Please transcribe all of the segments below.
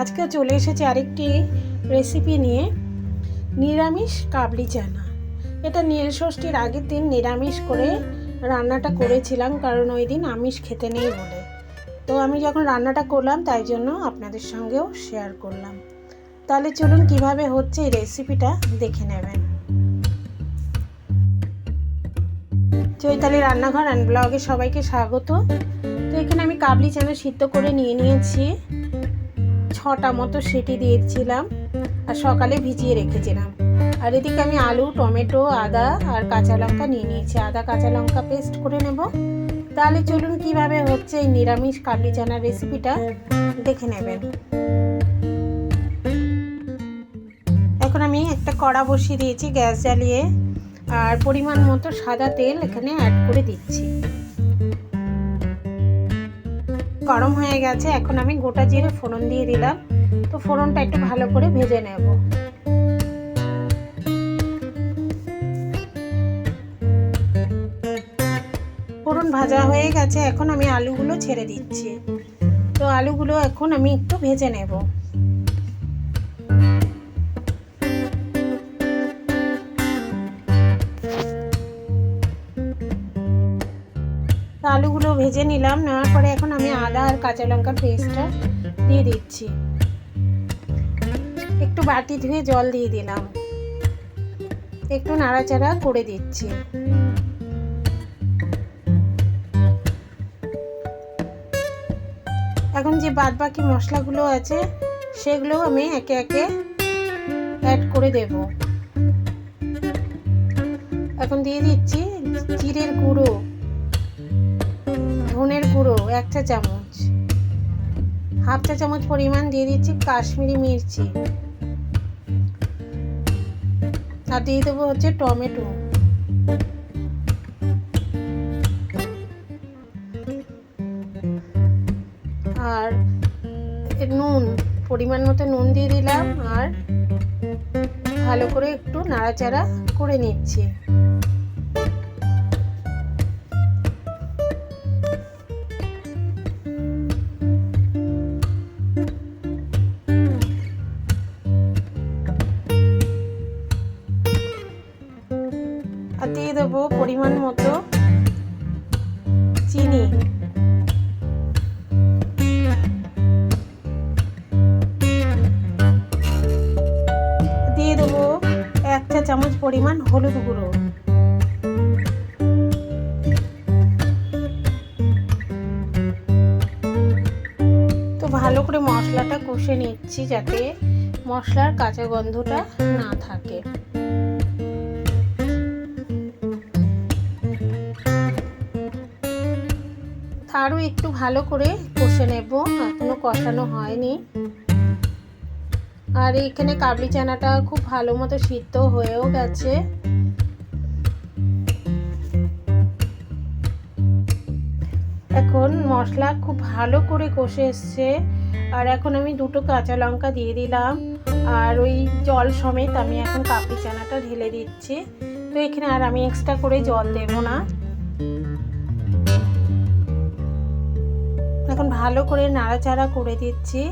আজকে চলে এসেছি আরেকটি রেসিপি নিয়ে নিরামিষ কাবলি চানা। এটা নীল ষষ্ঠীর আগের দিন নিরামিষ করে রান্নাটা করেছিলাম, কারণ ওই দিন আমিষ খেতে নেই বলে। তো আমি যখন রান্নাটা করলাম, তাই জন্য আপনাদের সঙ্গেও শেয়ার করলাম। তাহলে চলুন কীভাবে হচ্ছে এই রেসিপিটা দেখে নেবেন। চৈতালি রান্নাঘর অ্যান্ড ব্লগে সবাইকে স্বাগত। তো এখানে আমি কাবলি চানা সিদ্ধ করে নিয়ে নিয়েছি। ছটা মতো সিটি দিয়েছিলাম আর সকালে ভিজিয়ে রেখেছিলাম। আর এদিকে আমি আলু, টমেটো, আদা আর কাঁচা লঙ্কা নিয়ে নিয়েছি। আদা, কাঁচা লঙ্কা পেস্ট করে নেব। তাহলে চলুন কীভাবে হচ্ছে এই নিরামিষ কাবলি চানার রেসিপিটা দেখে নেবেন। এখন আমি একটা কড়া বসিয়ে দিয়েছি গ্যাস জ্বালিয়ে। আর পরিমাণ মতো সাদা তেল এখানে অ্যাড করে দিচ্ছি। গরম হয়ে গেছে, এখন আমি গোটা জিরে ফোড়ন দিয়ে দিলাম। তো ফোড়নটা একটু ভালো করে ভেজে নেব। ফোড়ন ভাজা হয়ে গেছে, এখন আমি আলুগুলো ছেড়ে দিচ্ছি। তো আলুগুলো এখন আমি একটু ভেজে নেব। আলুগুলো ভেজে নিলাম, নেওয়ার পরে এখন আমি আদা আর কাঁচা লঙ্কার পেস্টটা দিয়ে দিচ্ছি। একটু বাটি ধুয়ে জল দিয়ে দিলাম। একটু নাড়াচাড়া করে দিচ্ছি। এখন যে বাদ বাকি মশলাগুলো আছে, সেগুলো আমি একে একে অ্যাড করে দেব। এখন দিয়ে দিচ্ছি জিরের গুঁড়ো। ধনের গুঁড়ো এক চা চামচ। হাফ চা চামচ পরিমাণ দিয়ে দিচ্ছি কাশ্মীরি মির্চি। আর দিয়ে দেবো হচ্ছে টমেটো। আর নুন, পরিমাণ মতো নুন দিয়ে দিলাম। আর ভালো করে একটু নাড়াচাড়া করে নিচ্ছি। আর দিয়ে দেবো পরিমাণ মতো চিনি। দিয়ে দেবো এক চা চামচ পরিমাণ হলুদ গুঁড়ো। তো ভালো করে মশলাটা কষে নিচ্ছি যাতে মশলার কাঁচা গন্ধটা না থাকে। আরও একটু ভালো করে কষে নেব। এখনও কষানো হয়নি। আর এখানে কাবলি চানাটা খুব ভালো মতো সিদ্ধ হয়েও গেছে। এখন মশলা খুব ভালো করে কষে এসছে। আর এখন আমি দুটো কাঁচা লঙ্কা দিয়ে দিলাম। আর ওই জল সমেত আমি এখন কাবলি চানাটা ঢেলে দিচ্ছি। তো এখানে আর আমি এক্সট্রা করে জল দেব না। এখন ভালো করে নাড়াচাড়া করে দিচ্ছি।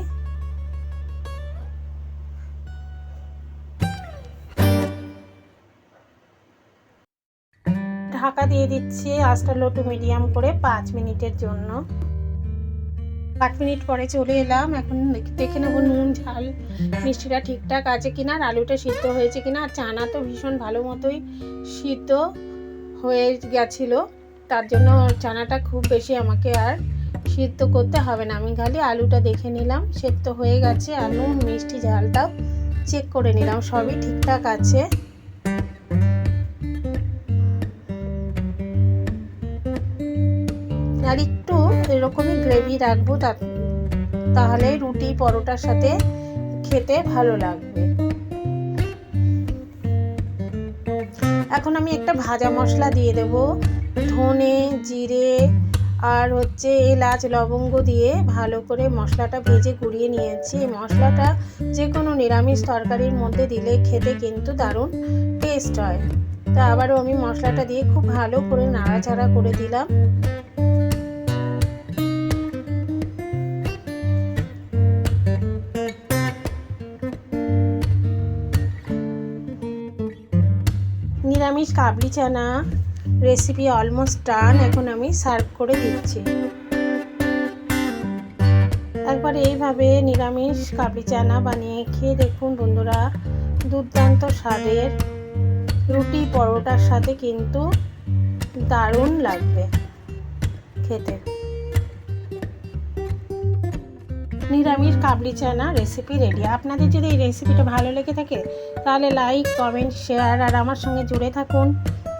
ঢাকা দিয়ে দিচ্ছি আস্তা লো টু মিডিয়াম করে পাঁচ মিনিটের জন্য। পাঁচ মিনিট পরে চলে এলাম। এখন দেখে নেব নুন, ঝাল, মিষ্টিটা ঠিকঠাক আছে কিনা আর আলুটা সিদ্ধ হয়েছে কিনা। আর চানা তো ভীষণ ভালো মতোই সিদ্ধ হয়ে গেছিল। তার জন্য চানাটা খুব বেশি আমাকে আর সিদ্ধ করতে হবে না। আমি খালি আলুটা দেখে নিলাম, সেদ্ধ হয়ে গেছে আর নুন, মিষ্টি ঝালটাও চেক করে নিলাম, সবই ঠিকঠাক আছে। আর একটু এরকমই গ্রেভি রাখব তাহলে রুটি পরোটার সাথে খেতে ভালো লাগবে। এখন আমি একটা ভাজা মশলা দিয়ে দেব, ধনে, জিরে আর হচ্ছে এলাচ, লবঙ্গ দিয়ে ভালো করে মশলাটা ভেজে গুঁড়িয়ে নিয়েছি। মশলাটা যে কোনো নিরামিষ তরকারির মধ্যে দিলে খেতে কিন্তু দারুণ টেস্ট হয়। তা আবারও আমি মশলাটা দিয়ে খুব ভালো করে নাড়াচাড়া করে দিলাম। নিরামিষ কাবলি চানা রেসিপি অলমোস্ট ডান এখন আমি সার্ভ করে দিচ্ছি। একবার এইভাবে নিরামিষ কাবলি চানা বানিয়ে খেয়ে দেখুন বন্ধুরা, দুর্দান্ত স্বাদের। রুটি পরোটার সাথে কিন্তু দারুণ লাগবে খেতে। নিরামিষ কাবলি চানা রেসিপি রেডি আপনাদের যদি এই রেসিপিটা ভালো লেগে থাকে, তাহলে লাইক কমেন্ট শেয়ার আর আমার সঙ্গে জুড়ে থাকুন।